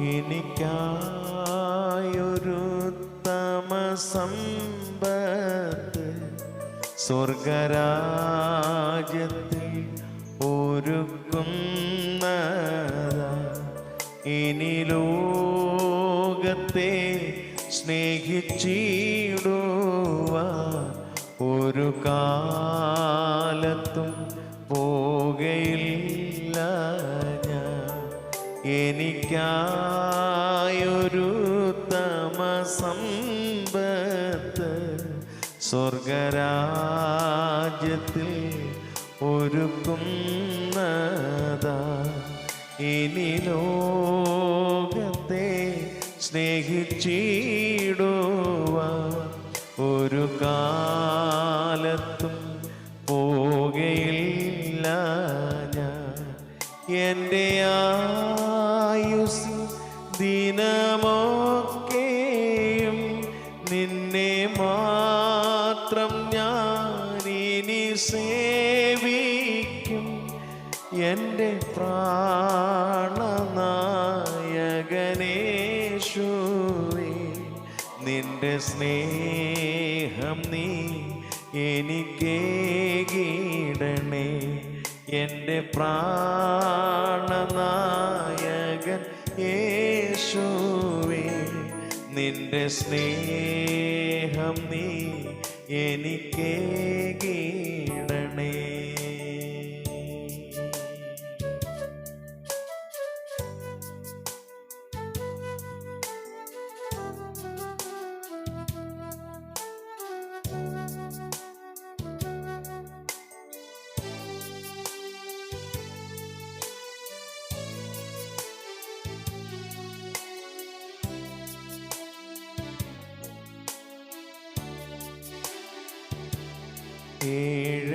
എനിക്കായൊരു തമസമ്പത്ത് സ്വർഗരാജ്യത്തിൽ ഒരുക്കുന്നതാ. ഇനി ലോകത്തെ സ്നേഹിച്ചിടുവ ഒരു കാലത്തും എനിക്കായൊരു തമസമ്പത്ത് സ്വർഗരാജ്യത്തിൽ ഒരുക്കുന്നതാ. ഇനി ലോകത്തെ സ്നേഹിച്ചിടുവ ഒരു കാലത്തും ദിനമൊക്കെയും നിന്നെ മാത്രം ഞാനിനി സേവിക്കും. എന്റെ പ്രാണനായകനേശുവേ നിന്റെ സ്നേഹം നീ എനിക്കേകിടണേ. എന്റെ പ്രാണനായകൻ യേശുവേ നിന്റെ സ്നേഹം നീ എനിക്കേകിടണേ ഏഴയാകുന്ന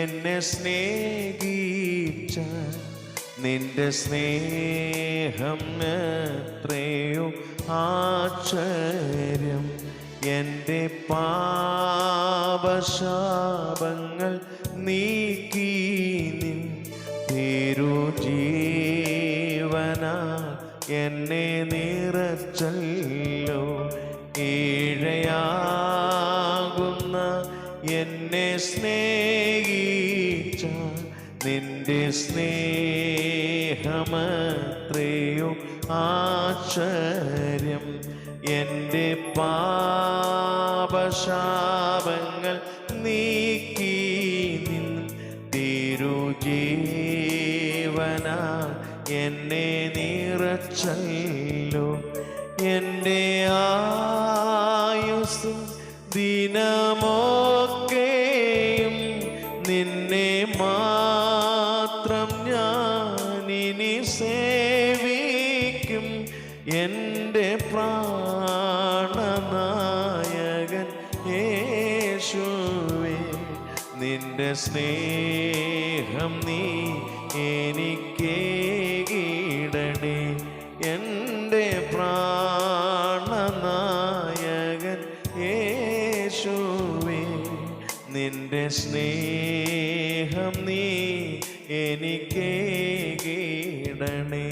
എന്നെ സ്നേഹിച്ച നിന്റെ സ്നേഹം എത്രയോ ആശ്ചര്യം. എന്റെ പാപശാപങ്ങൾ നീക്കി നിൻ തിരുജീവന എന്നെ നിറച്ചല്ലോ സ്നേഹിച്ച നിന്റെ സ്നേഹമത്രയോ ആശ്ചര്യം. എന്റെ പാപശാപങ്ങൾ നീക്കി നിൻ തിരുജീവന എന്നെ നിറച്ചല്ലോ. എന്റെ ആയുസ് ദിനമൊക്കെയും സ്നേഹം നീ എനിക്കേകിടണേ എന്റെ പ്രാണനായകൻ യേശുവേ നിന്റെ സ്നേഹം നീ എനിക്കേകിടണേ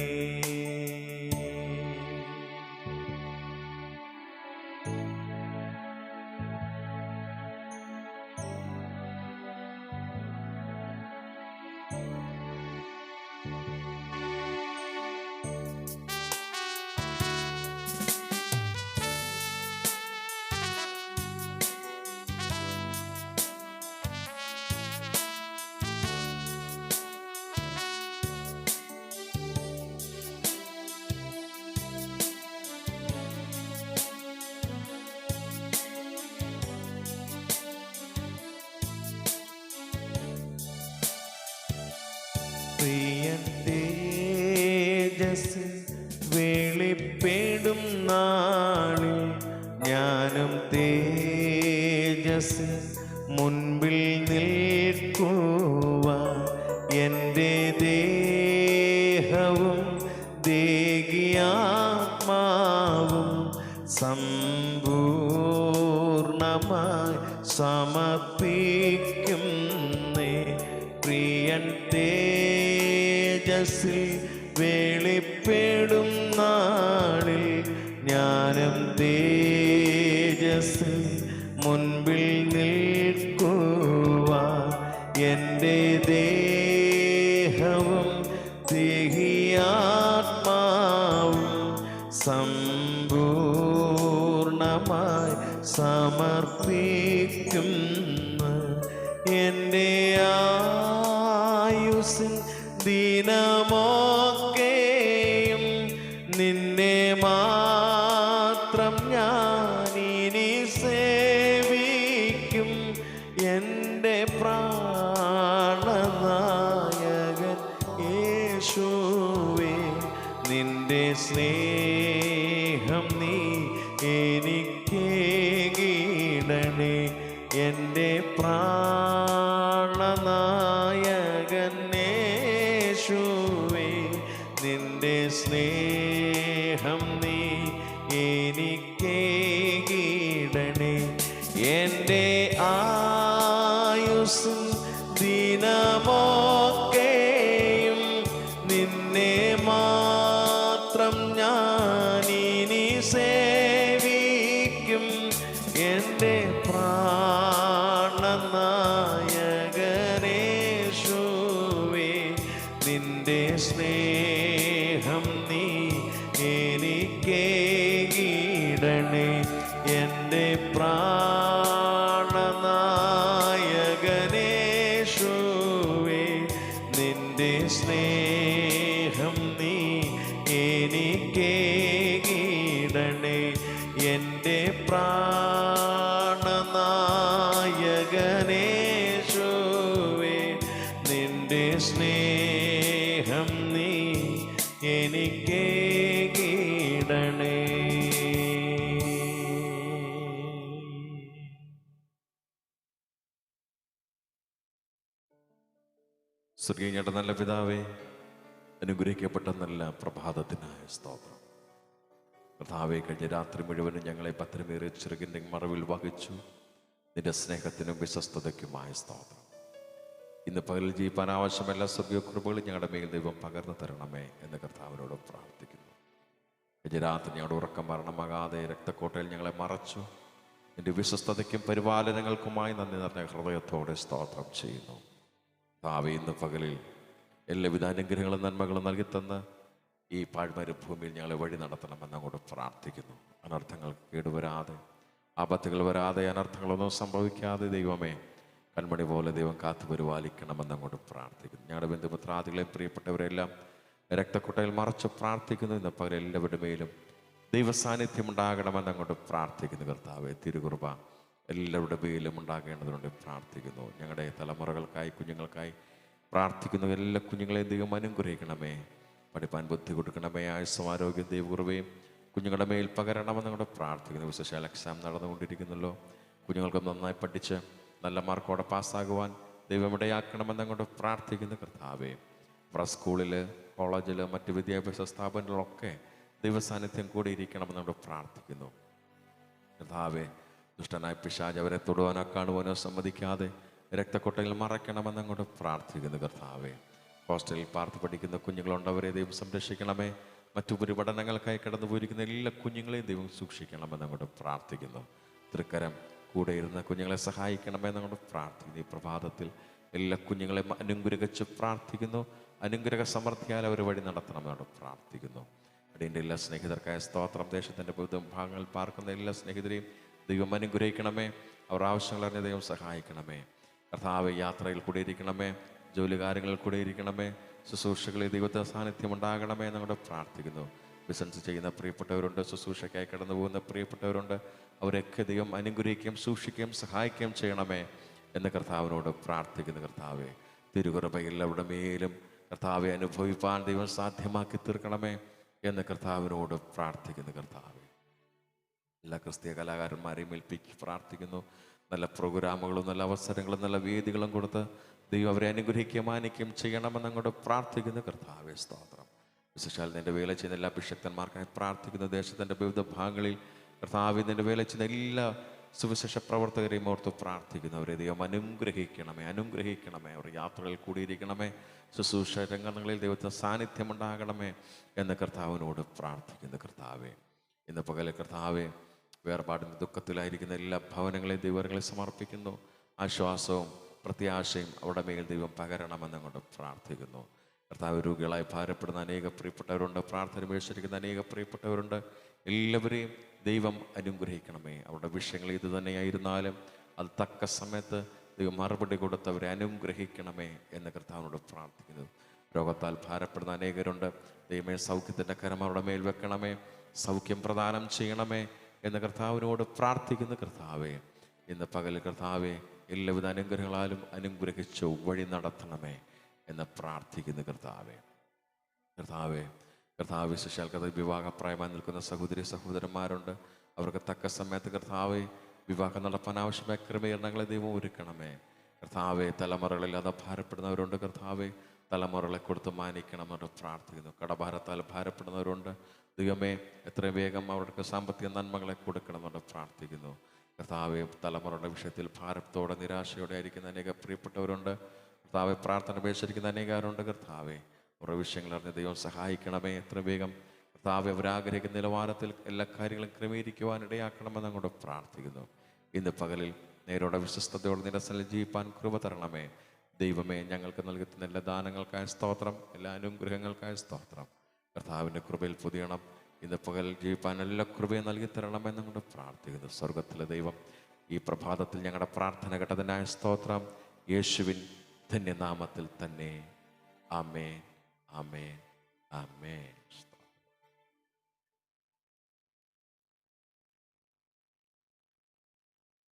പ്രിയൻ തേജസ് വെളിപ്പെടും നാളിൽ ഞാനും തേജസ് മുൻപിൽ നിൽക്കുക എന്റെ ദേഹവും ദേഹിയാത്മാവും സമ്പൂർണമായി സമർപ്പിക്കുന്നേ. പ്രിയൻ എളിയൻ തേജസ്സിൽ വെളിപ്പെടും നാളിൽ ജ്ഞാനം തേജസ്സിൽ മുൻപിൽ നിൽക്കുവാൻ എന്റെ ദേഹവും ദേഹിയാത്മാവും സമ്പൂർണമായി സമർപ്പിക്കുന്നു പ്രാണനായകൻ യേശുവേ നിന്റെ സ്നേഹം നീ എനിക്കേകിടണേ എന്റെ പ്രാണനായകൻ യേശുവേ നിന്റെ സ്നേഹം നീ എനിക്കേകിടണേ എന്റെ ആയുസ്സും ദിനമൊക്കെയും നിന്നെ മാത്രം ഞാനിനി സേവിക്കും. എന്റെ പ്രാണനായകനേശുവേ നിന്റെ സ്നേഹം എന്റെ പ്രാണനായകനേശുവേ നിന്റെ സ്നേഹം നീ എനിക്ക് എനിക്കേകിടണേ സ്വർഗീയങ്ങളുടെ നല്ല പിതാവേ അനുഗ്രഹിക്കപ്പെട്ട നല്ല പ്രഭാതത്തിനായ സ്തോത്രം. കർത്താവെ കഴിഞ്ഞ രാത്രി മുഴുവനും ഞങ്ങളെ പത്രമേറിയ ചെറുകിന്റെ മറവിൽ വഹിച്ചു. നിന്റെ സ്നേഹത്തിനും വിശ്വസ്തതയ്ക്കുമായ സ്തോത്രം. ഇന്ന് പകൽ ജീവിപ്പാൻ ആവശ്യമെല്ലാ കൃപകളും ഞങ്ങളുടെ മേൽ ദൈവം പകർന്നു തരണമേ എന്ന് കർത്താവിനോട് പ്രാർത്ഥിക്കുന്നു. കഴിഞ്ഞ രാത്രി ഞങ്ങളുടെ ഉറക്കം മരണമാകാതെ രക്തക്കോട്ടയിൽ ഞങ്ങളെ മറച്ചു. നിന്റെ വിശ്വസ്തതയ്ക്കും പരിപാലനങ്ങൾക്കുമായി നന്ദി നിറഞ്ഞ ഹൃദയത്തോടെ സ്തോത്രം ചെയ്യുന്നു. താവെ ഇന്ന് പകലിൽ എല്ലാവിധ അനുഗ്രഹങ്ങളും നന്മകളും നൽകിത്തന്ന് ഈ പാഴ്മരുഭൂമിയിൽ ഞങ്ങളെ വഴി നടത്തണമെന്ന് അങ്ങോട്ട് പ്രാർത്ഥിക്കുന്നു. അനർത്ഥങ്ങൾ കേടുവരാതെ ആപത്തുകൾ വരാതെ അനർത്ഥങ്ങളൊന്നും സംഭവിക്കാതെ ദൈവമേ കൺമണി പോലെ ദൈവം കാത്തു പരിപാലിക്കണമെന്ന് അങ്ങോട്ട് പ്രാർത്ഥിക്കുന്നു. ഞങ്ങളുടെ ആദികളെ പ്രിയപ്പെട്ടവരെല്ലാം രക്തക്കുട്ടയിൽ മറച്ച് പ്രാർത്ഥിക്കുന്നു. ഇന്ന് പകരം എല്ലാവരുടെ മേലും ദൈവസാന്നിധ്യം ഉണ്ടാകണമെന്ന് അങ്ങോട്ട് പ്രാർത്ഥിക്കുന്നു കർത്താവെ. തിരുകുർബ എല്ലാവരുടെ പേരിലും ഉണ്ടാകേണ്ടതുകൊണ്ട് പ്രാർത്ഥിക്കുന്നു. ഞങ്ങളുടെ തലമുറകൾക്കായി കുഞ്ഞുങ്ങൾക്കായി പ്രാർത്ഥിക്കുന്നു. എല്ലാ കുഞ്ഞുങ്ങളെയും ദൈവം അനുഗ്രഹിക്കണമേ. പഠിപ്പാൻ ബുദ്ധി കൊടുക്കണമേ. ആയുസ്സും ആരോഗ്യം ദൈവകുറവേയും കുഞ്ഞുങ്ങളുടെ മേൽ പകരണമെന്ന് കൂടെ പ്രാർത്ഥിക്കുന്നു. വിശേഷാൽ എക്സാം നടന്നുകൊണ്ടിരിക്കുന്നല്ലോ കുഞ്ഞുങ്ങൾക്ക് നന്നായി പഠിച്ച് നല്ല മാർക്കോടെ പാസ്സാകുവാൻ ദൈവം ഇടയാക്കണമെന്ന് അങ്ങോട്ട് പ്രാർത്ഥിക്കുന്നു. കർത്താവേ നമ്മുടെ സ്കൂളിൽ കോളേജിൽ മറ്റ് വിദ്യാഭ്യാസ സ്ഥാപനങ്ങളിലൊക്കെ ദൈവസാന്നിധ്യം കൂടി ഇരിക്കണമെന്ന് അങ്ങോട്ട് പ്രാർത്ഥിക്കുന്നു. കർത്താവേ ദുഷ്ടനായ പിശാജ് അവരെ തൊടുവാനോ കാണുവാനോ സമ്മതിക്കാതെ രക്തക്കൊട്ടയിൽ മറയ്ക്കണമെന്ന് അങ്ങോട്ട് പ്രാർത്ഥിക്കുന്നു. കർത്താവെ ഹോസ്റ്റലിൽ പാർത്ത് പഠിക്കുന്ന കുഞ്ഞുങ്ങളുണ്ട് അവരെ ദൈവം സംരക്ഷിക്കണമേ. മറ്റു പഠനങ്ങൾക്കായി കടന്നു പോയിരിക്കുന്ന എല്ലാ കുഞ്ഞുങ്ങളെയും ദൈവം സൂക്ഷിക്കണമെന്ന് അങ്ങോട്ട് പ്രാർത്ഥിക്കുന്നു. തൃക്കരം കൂടെ ഇരുന്ന കുഞ്ഞുങ്ങളെ സഹായിക്കണമെന്ന് അങ്ങോട്ട് പ്രാർത്ഥിക്കുന്നു. ഈ പ്രഭാതത്തിൽ എല്ലാ കുഞ്ഞുങ്ങളെയും അനുഗ്രഹിച്ച് പ്രാർത്ഥിക്കുന്നു. അനുഗ്രഹ സമൃദ്ധിയാൽ അവർ വഴി നടത്തണമെന്നോട് പ്രാർത്ഥിക്കുന്നു. അടിയന്റെ എല്ലാ സ്നേഹിതർക്കായ സ്തോത്രം. ദേശത്തിന്റെ വിവിധ ഭാഗങ്ങൾ പാർക്കുന്ന എല്ലാ സ്നേഹിതരെയും ദൈവം അനുഗ്രഹിക്കണമേ. അവർ ആവശ്യങ്ങൾ അറിഞ്ഞ ദൈവം സഹായിക്കണമേ. കർത്താവ് യാത്രയിൽ കൂടെ ഇരിക്കണമേ ജോലി കാര്യങ്ങളിൽ കൂടെ ഇരിക്കണമേ. ശുശ്രൂഷകളിൽ ദൈവത്തെ സാന്നിധ്യം ഉണ്ടാകണമേ എന്നവിടെ പ്രാർത്ഥിക്കുന്നു. ബിസിനസ് ചെയ്യുന്ന പ്രിയപ്പെട്ടവരുണ്ട് ശുശ്രൂഷയ്ക്കായി കടന്നു പോകുന്ന പ്രിയപ്പെട്ടവരുണ്ട്. അവരൊക്കെ ദൈവം അനുഗ്രഹിക്കുകയും സൂക്ഷിക്കുകയും സഹായിക്കുകയും ചെയ്യണമേ എന്ന് കർത്താവിനോട് പ്രാർത്ഥിക്കുന്നു കർത്താവെ. തിരുകുറബ അവിടെ മേലും കർത്താവെ അനുഭവിപ്പാൻ ദൈവം സാധ്യമാക്കി തീർക്കണമേ എന്ന് കർത്താവിനോട് പ്രാർത്ഥിക്കുന്നു കർത്താവെ. എല്ലാ ക്രിസ്തീയ കലാകാരന്മാരെയും ഏൽപ്പിച്ച് പ്രാർത്ഥിക്കുന്നു. നല്ല പ്രോഗ്രാമുകളും നല്ല അവസരങ്ങളും നല്ല വേദികളും കൊടുത്ത് ദൈവം അവരെ അനുഗ്രഹിക്കുകയും മാനിക്കുകയും ചെയ്യണമെന്ന് അങ്ങോട്ട് പ്രാർത്ഥിക്കുന്ന. കർത്താവേ സ്തോത്രം. വിശേഷാൽ നിന്റെ വേല ചെയ്യുന്ന എല്ലാ അഭിഷക്തന്മാർക്കായി പ്രാർത്ഥിക്കുന്ന ദേശത്തിന്റെ വിവിധ ഭാഗങ്ങളിൽ കർത്താവ് നിന്റെ വേല ചെയ്യുന്ന എല്ലാ സുവിശേഷ പ്രവർത്തകരെയും ഓർത്ത് പ്രാർത്ഥിക്കുന്നവരെ ദൈവം അനുഗ്രഹിക്കണമേ അനുഗ്രഹിക്കണമേ. അവർ യാത്രകളിൽ കൂടിയിരിക്കണമേ. ശുശ്രൂഷ രംഗങ്ങളിൽ ദൈവത്തിന് സാന്നിധ്യം ഉണ്ടാകണമേ എന്ന് കർത്താവിനോട് പ്രാർത്ഥിക്കുന്നു. കർത്താവേ ഇന്ന് പകലെ കർത്താവെ വേർപാടിന് ദുഃഖത്തിലായിരിക്കുന്ന എല്ലാ ഭവനങ്ങളെയും ദൈവങ്ങളെ സമർപ്പിക്കുന്നു. ആശ്വാസവും പ്രത്യാശയും അവിടെ മേൽ ദൈവം പകരണമെന്ന് കൊണ്ട് പ്രാർത്ഥിക്കുന്നു. കർത്താവ് രോഗികളായി ഭാരപ്പെടുന്ന അനേക പ്രിയപ്പെട്ടവരുണ്ട്. പ്രാർത്ഥന മേടിച്ചിരിക്കുന്ന അനേക പ്രിയപ്പെട്ടവരുണ്ട്. എല്ലാവരെയും ദൈവം അനുഗ്രഹിക്കണമേ. അവരുടെ വിഷയങ്ങൾ ഇത് തന്നെയായിരുന്നാലും അത് തക്ക സമയത്ത് ദൈവം മറുപടി കൊടുത്തവരെ അനുഗ്രഹിക്കണമേ എന്ന് കർത്താവിനോട് പ്രാർത്ഥിക്കുന്നു. രോഗത്താൽ ഭാരപ്പെടുന്ന അനേകരുണ്ട്. ദൈവമേ സൗഖ്യത്തിന്റെ കരം അവരുടെ മേൽ വെക്കണമേ. സൗഖ്യം പ്രദാനം ചെയ്യണമേ. എന്ന് കർത്താവിനോട് പ്രാർത്ഥിക്കുന്ന കർത്താവെ ഇന്ന് പകൽ കർത്താവെ എല്ലാവിധ അനുഗ്രഹങ്ങളാലും അനുഗ്രഹിച്ചു വഴി നടത്തണമേ എന്ന് പ്രാർത്ഥിക്കുന്ന കർത്താവെ. കർത്താവെ കർത്താവ് വിശേഷാൽ കഥ വിവാഹപ്രായമായി നിൽക്കുന്ന സഹോദരി സഹോദരന്മാരുണ്ട്. അവർക്ക് തക്ക സമയത്ത് കർത്താവെ വിവാഹം നടപ്പാൻ ആവശ്യമായ ക്രമീകരണങ്ങളെ ദൈവം ഒരുക്കണമേ. കർത്താവെ തലമുറകളിൽ അത് ഭാരപ്പെടുന്നവരുണ്ട് കർത്താവെ. തലമുറകളെ കൊടുത്ത് മാനിക്കണമെന്ന് പ്രാർത്ഥിക്കുന്നു. കടഭാരത്താൽ ഭാരപ്പെടുന്നവരുണ്ട്. ദൈവമേ എത്രയും വേഗം അവർക്ക് സാമ്പത്തിക നന്മകളെ കൊടുക്കണമെന്നുണ്ട് പ്രാർത്ഥിക്കുന്നു. കർത്താവെ തലമുറയുടെ വിഷയത്തിൽ ഭാരത്തോടെ നിരാശയോടെ ആയിരിക്കുന്ന അനേക പ്രിയപ്പെട്ടവരുണ്ട്. കർത്താവെ പ്രാർത്ഥന ഉപേക്ഷിച്ചിരിക്കുന്ന അനേകാരുണ്ട്. കർത്താവെ ഓരോ വിഷയങ്ങൾ അറിഞ്ഞ് ദൈവം സഹായിക്കണമേ എത്ര വേഗം. കർത്താവ് അവരാഗ്രഹിക്കുന്ന നിലവാരത്തിൽ എല്ലാ കാര്യങ്ങളും ക്രമീകരിക്കുവാൻ ഇടയാക്കണമെന്ന് അങ്ങോട്ട് പ്രാർത്ഥിക്കുന്നു. ഇന്ന് പകലിൽ നേരോടെ വിശ്വസ്തയോടെ നിരസനം ജീവിപ്പാൻ കൃപ തരണമേ. ദൈവമേ ഞങ്ങൾക്ക് നൽകുന്ന എല്ലാ ദാനങ്ങൾക്കായ സ്തോത്രം എല്ലാ അനുഗ്രഹങ്ങൾക്കായ സ്തോത്രം. കർത്താവിന്റെ കൃപയിൽ പുതിയണം. ഇന്ന് പകൽ ജീവിപ്പാൻ എല്ലാ കൃപയും നൽകി തരണമെന്ന് കൊണ്ട് പ്രാർത്ഥിക്കുന്നു. സ്വർഗത്തിലെ ദൈവം ഈ പ്രഭാതത്തിൽ ഞങ്ങളുടെ പ്രാർത്ഥന ഘട്ടത്തിനായ സ്തോത്രം യേശുവിൻ ധന്യനാമത്തിൽ തന്നെ. ആമേൻ ആമേൻ ആമേൻ.